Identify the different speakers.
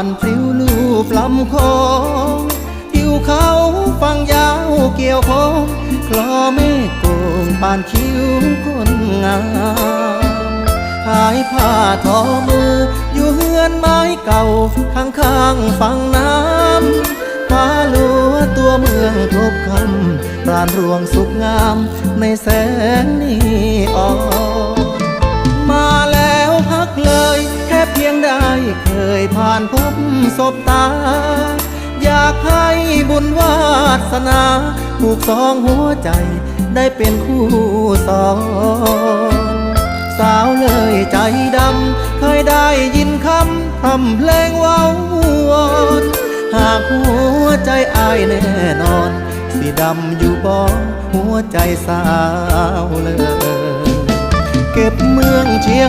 Speaker 1: านพริ้วลูบลำโคงทิวเขาฟังยาวเกี่ยวคงคลอไม่โกงปานคิ้วคนงามขายผ้าทอมือ อยู่เฮือนไม้เก่าข้างข้างๆฝั่งน้ำฟ้าลัวตัวเมืองทบคำปราณรวงสุขงามในแสงนีออน เพียงได้เคยผ่านพบศบตา อยากให้บุญวาสนาผูกสองหัวใจได้เป็นคู่สองสาวเลยใจดำ เคยได้ยินคำทำเพลงเว้าวอนหากหัวใจอายแน่นอนสิดำอยู่บ่หัวใจสาวเลย เก็บเมืองเชียง